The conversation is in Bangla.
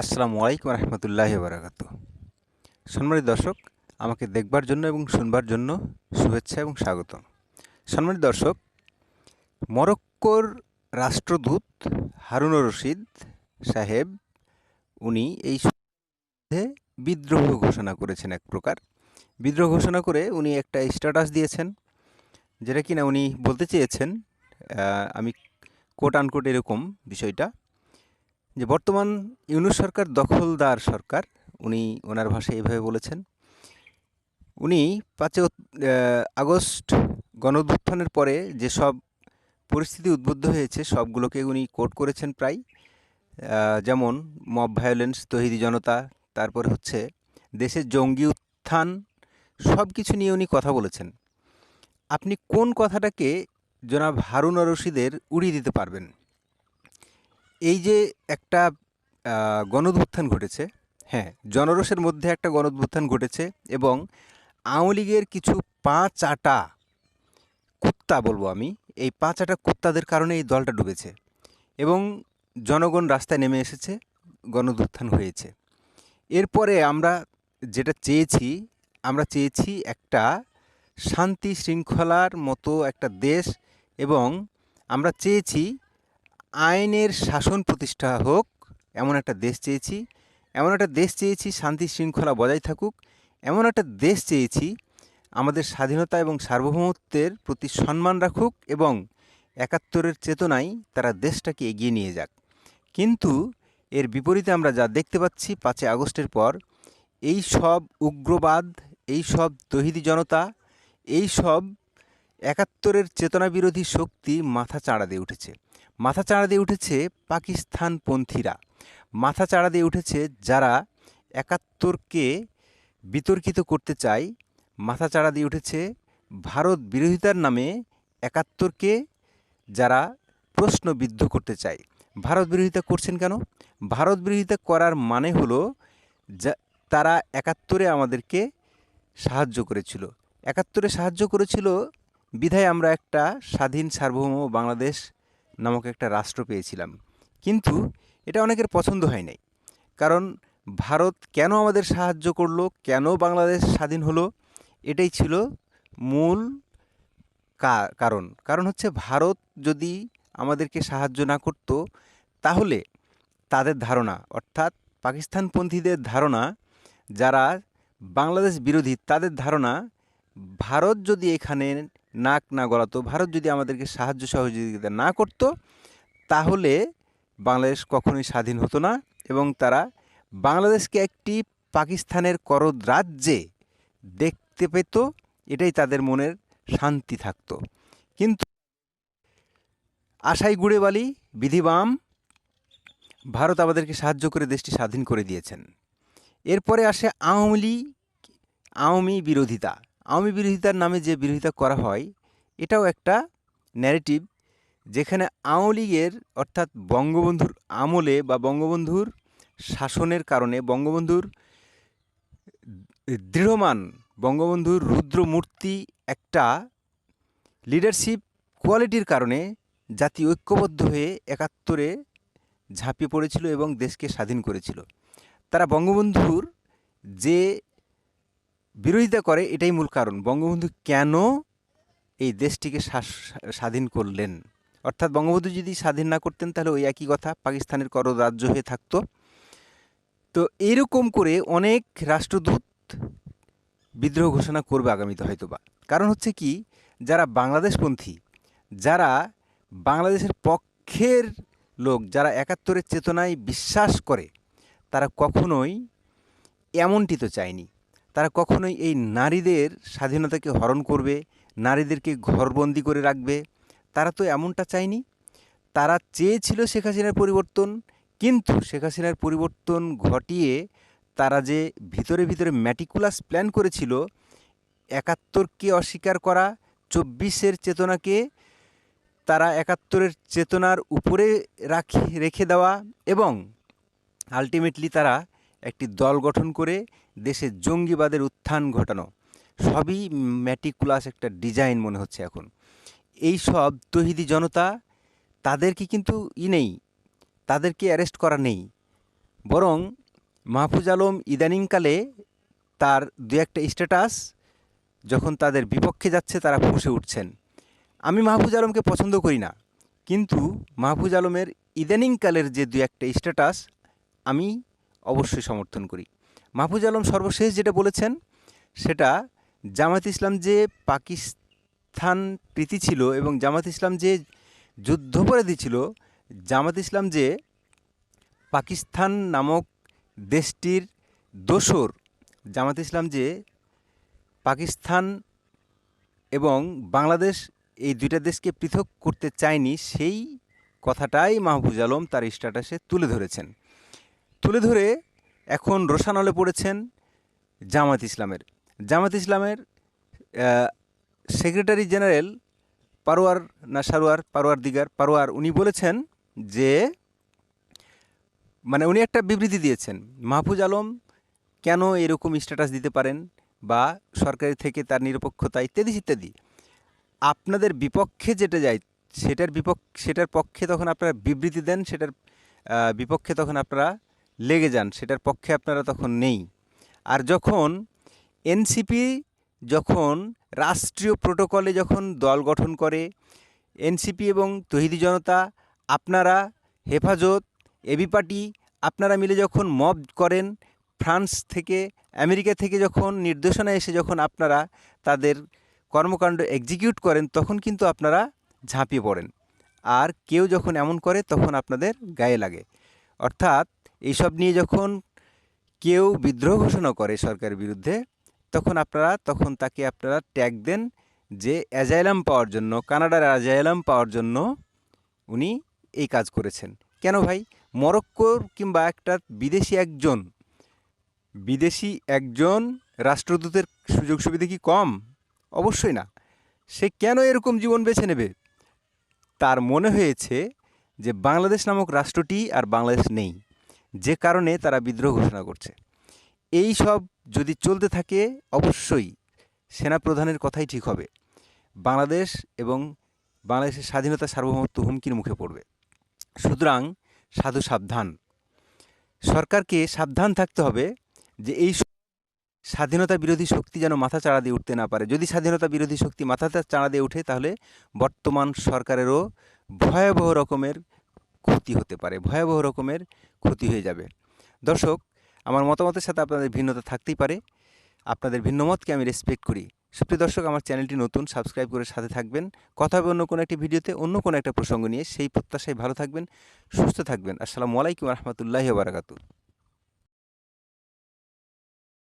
আসসালামু আলাইকুম রহমতুল্লাহ বারাকাত সম্মানিত দর্শক, আমাকে দেখবার জন্য এবং শুনবার জন্য শুভেচ্ছা এবং স্বাগত সম্মানিত দর্শক, মরক্কোর রাষ্ট্রদূত হারুনুর রশিদ সাহেব, উনি এই বিদ্রোহ ঘোষণা করেছেন এক প্রকার। বিদ্রোহ ঘোষণা করে উনি একটা স্ট্যাটাস দিয়েছেন, যেটা কিনা উনি বলতে চেয়েছেন আমি কোট আনকোট এরকম বিষয়টা। যে বর্তমান ইউনুস সরকার দখলদার সরকার, উনি ওনার ভাষায় এইভাবে বলেছেন, উনি পাঁচে আগস্ট গণঅভ্যুত্থানের পরে যেসব পরিস্থিতি উদ্বুদ্ধ হয়েছে, সবগুলোকে উনি কোট করেছেন প্রায়। যেমন মব ভায়োলেন্স, তহিদি জনতা, তারপর হচ্ছে দেশের জঙ্গি উত্থান সব কিছু নিয়ে উনি কথা বলেছেন। আপনি কোন কথাটাকে জনাব হারুন রশিদের উড়িয়ে দিতে পারবেন? এই যে একটা আহ, গণঅভ্যুত্থান ঘটেছে হ্যাঁ জনরসের মধ্যে একটা গণঅভ্যুত্থান ঘটেছে এবং আওয়ামী লীগের কিছু পাঁচ আটা কুত্তা বলব আমি এই পাঁচ আটা কুত্তাদের কারণে এই দলটা ডুবেছে এবং জনগণ রাস্তায় নেমে এসেছে গণঅভ্যুত্থান হয়েছে। এরপরে আমরা যেটা চেয়েছি আমরা চেয়েছি একটা শান্তি শৃঙ্খলার মতো একটা দেশ এবং আমরা চেয়েছি আইনের শাসন প্রতিষ্ঠা হোক, এমন একটা দেশ চেয়েছি, এমন একটা দেশ চেয়েছি শান্তি শৃঙ্খলা বজায় থাকুক, এমন একটা দেশ চেয়েছি আমাদের স্বাধীনতা এবং সার্বভৌমত্বের প্রতি সম্মান রাখুক এবং একাত্তরের চেতনায় তারা দেশটাকে এগিয়ে নিয়ে যাক। কিন্তু এর বিপরীতে আমরা যা দেখতে পাচ্ছি পাঁচই আগস্টের পর, এই সব উগ্রবাদ, এই সব তহিদি জনতা, এই সব একাত্তরের চেতনা বিরোধী শক্তি মাথা চাড়া দিয়ে উঠেছে। মাথা চাড়া দিয়ে উঠেছে পাকিস্তানপন্থীরা। মাথা চাড়া দিয়ে উঠেছে যারা একাত্তরকে বিতর্কিত করতে চায়। মাথা চাড়া দিয়ে উঠেছে ভারত বিরোধিতার নামে একাত্তরকে যারা প্রশ্নবিদ্ধ করতে চায়। ভারত বিরোধিতা করছেন কেন? ভারত বিরোধিতা করার মানে হলো যা, তারা একাত্তরে আমাদেরকে সাহায্য করেছিল। একাত্তরে সাহায্য করেছিল, বিধায় আমরা একটা স্বাধীন সার্বভৌম বাংলাদেশ নামক একটা রাষ্ট্র পেয়েছিলাম। কিন্তু এটা অনেকের পছন্দ হয় নাই। কারণ ভারত কেন আমাদের সাহায্য করল, কেন বাংলাদেশ স্বাধীন হলো, এটাই ছিল মূল কারণ। কারণ হচ্ছে ভারত যদি আমাদেরকে সাহায্য না করত, তাহলে তাদের ধারণা, অর্থাৎ পাকিস্তানপন্থীদের ধারণা, যারা বাংলাদেশ বিরোধী, তাদের ধারণা, ভারত যদি এখানে নাক না গলাতো, ভারত যদি আমাদেরকে সাহায্য সহযোগিতা না করতো, তাহলে বাংলাদেশ কখনোই স্বাধীন হতো না এবং তারা বাংলাদেশকে একটি পাকিস্তানের করদ রাজ্যে দেখতে পেত, এটাই তাদের মনের শান্তি থাকত। কিন্তু আশাই গুড়ে বালি বিধিবাম, ভারত আমাদেরকে সাহায্য করে দেশটি স্বাধীন করে দিয়েছেন। এরপরে আসে আওয়ামী লীগ, আওয়ামী বিরোধিতা। আওয়ামী বিরোধিতার নামে যে বিরোধিতা করা হয়, এটাও একটা ন্যারেটিভ যেখানে আওয়ামী লীগের অর্থাৎ বঙ্গবন্ধুর আমলে বা বঙ্গবন্ধুর শাসনের কারণে বঙ্গবন্ধুর দৃঢ়মান বঙ্গবন্ধুর রুদ্রমূর্তি একটা লিডারশিপ কোয়ালিটির কারণে জাতি ঐক্যবদ্ধ হয়ে একাত্তরে ঝাঁপিয়ে পড়েছিল এবং দেশকে স্বাধীন করেছিল। তারা বঙ্গবন্ধুর যে বিরোধিতা করে, এটাই মূল কারণ। বঙ্গবন্ধু কেন এই দেশটিকে স্বাধীন করলেন? অর্থাৎ বঙ্গবন্ধু যদি স্বাধীন না করতেন, তাহলে ওই একই কথা, পাকিস্তানের কর রাজ্য হয়ে থাকতো। তো এরকম করে অনেক রাষ্ট্রদূত বিদ্রোহ ঘোষণা করবে আগামীতে হয়তোবা। কারণ হচ্ছে কি, যারা বাংলাদেশপন্থী, যারা বাংলাদেশের পক্ষের লোক, যারা একাত্তরের চেতনায় বিশ্বাস করে, তারা কখনোই এমনটি তো চায়নি। তারা কখনোই এই নারীদের স্বাধীনতাকে হরণ করবে, নারীদেরকে ঘরবন্দি করে রাখবে। তারা তো এমনটা চায়নি। তারা চেয়েছিল শেখ হাসিনার পরিবর্তন, কিন্তু শেখ হাসিনার পরিবর্তন ঘটিয়ে তারা যে ভিতরে ভিতরে ম্যাটিকুলাস প্ল্যান করেছিল, একাত্তরকে অস্বীকার করা, চব্বিশের চেতনাকে তারা একাত্তরের চেতনার উপরে রাখি, রেখে দেওয়া এবং আলটিমেটলি তারা একটি দল গঠন করে দেশে জঙ্গিবাদের উত্থান ঘটানো। সবই ম্যাটিকুলাস একটা ডিজাইন মনে হচ্ছে এখন। এই সব তহিদি জনতা, তাদেরকে কিন্তু ই নেই, তাদেরকে অ্যারেস্ট করা নেই। বরং মাহফুজ আলম ইদানিংকালে তার দু একটা স্ট্যাটাস যখন তাদের বিপক্ষে যাচ্ছে তারা ফুসে উঠছেন। আমি মাহফুজ আলমকে পছন্দ করি না, কিন্তু মাহফুজ আলমের ইদানিংকালের যে দু একটা স্ট্যাটাস আমি অবশ্যই সমর্থন করি। মাহফুজ আলম সর্বশেষ যেটা বলেছেন, সেটা জামাত ইসলাম যে পাকিস্তান প্রীতি ছিল এবং জামাত ইসলাম যে যুদ্ধপরাধী ছিল জামাত ইসলাম যে পাকিস্তান নামক দেশটির দোসর জামাত ইসলাম যে পাকিস্তান এবং বাংলাদেশ এই দুইটা দেশকে পৃথক করতে চায়নি, সেই কথাটাই মাহফুজ আলম তার স্ট্যাটাসে তুলে ধরেছেন। তুলে ধরে এখন রোশানলে পড়েছেন জামাত ইসলামের। জামাত ইসলামের সেক্রেটারি জেনারেল পারোয়ার না সারোয়ার, পারোয়ার দিগার, পারোয়ার উনি বলেছেন যে মানে উনি একটা বিবৃতি দিয়েছেন, মাহফুজ আলম কেন এরকম স্ট্যাটাস দিতে পারেন বা সরকারি থেকে তার নিরপেক্ষতা ইত্যাদি ইত্যাদি। আপনাদের বিপক্ষে যেটা যায়, সেটার বিপক্ষ, সেটার পক্ষে তখন আপনারা বিবৃতি দেন, সেটার বিপক্ষে তখন আপনারা লেগে যান, সেটার পক্ষে আপনারা তখন নেই। আর যখন এনসিপি যখন রাষ্ট্রীয় প্রোটোকলে যখন দল গঠন করে এনসিপি এবং তহিদি জনতা, আপনারা হেফাজত এবি পার্টি, আপনারা মিলে যখন মব করেন, ফ্রান্স থেকে, আমেরিকা থেকে যখন নির্দেশনা এসে যখন আপনারা তাদের কর্মকাণ্ড এক্সিকিউট করেন, তখন কিন্তু আপনারা ঝাঁপিয়ে পড়েন। আর কেউ যখন এমন করে, তখন আপনাদের গায়ে লাগে। অর্থাৎ এইসব নিয়ে যখন কেউ বিদ্রোহ ঘোষণা করে সরকারের বিরুদ্ধে, তখন আপনারা, তখন তাকে আপনারা ট্যাগ দেন যে অ্যাজাইলাম পাওয়ার জন্য, কানাডার অ্যাজাইলাম পাওয়ার জন্য উনি এই কাজ করেছেন। কেন ভাই? মরক্কোর কিংবা একটা বিদেশি একজন বিদেশি একজন রাষ্ট্রদূতের সুযোগ সুবিধা কি কম? অবশ্যই না। সে কেন এরকম জীবন বেছে নেবে? তার মনে হয়েছে যে বাংলাদেশ নামক রাষ্ট্রটি আর বাংলাদেশ নেই। যে কারণে তারা বিদ্রোহ ঘোষণা করছে। এই সব যদি চলতে থাকে, অবশ্যই সেনাপ্রধানের কথাই ঠিক হবে। বাংলাদেশ এবং বাংলাদেশের স্বাধীনতা সার্বভৌমত্ব হুমকির মুখে পড়বে। সুতরাং সাধু সাবধান। সরকারকে সাবধান থাকতে হবে যে এই স্বাধীনতা বিরোধী শক্তি যেন মাথা চাড়া দিয়ে উঠতে না পারে। যদি স্বাধীনতা বিরোধী শক্তি মাথা চাড়া দিয়ে উঠে তাহলে বর্তমান সরকারেরও ভয়াবহ রকমের ক্ষতি হতে পারে, ভয়াবহ রকমের ক্ষতি হয়ে যাবে। দর্শক, আমার মতামতের সাথে আপনাদের ভিন্নতা থাকতেই পারে। আপনাদের ভিন্ন মতকে আমি রেসপেক্ট করি। সুপ্রিয় দর্শক, আমার চ্যানেলটি নতুন সাবস্ক্রাইব করে সাথে থাকবেন। কথা হবে অন্য কোনো একটি ভিডিওতে, অন্য কোনো একটা প্রসঙ্গ নিয়ে। সেই প্রত্যাশায় ভালো থাকবেন, সুস্থ থাকবেন। আসসালামু আলাইকুম রহমতুল্লাহ বারাকাতু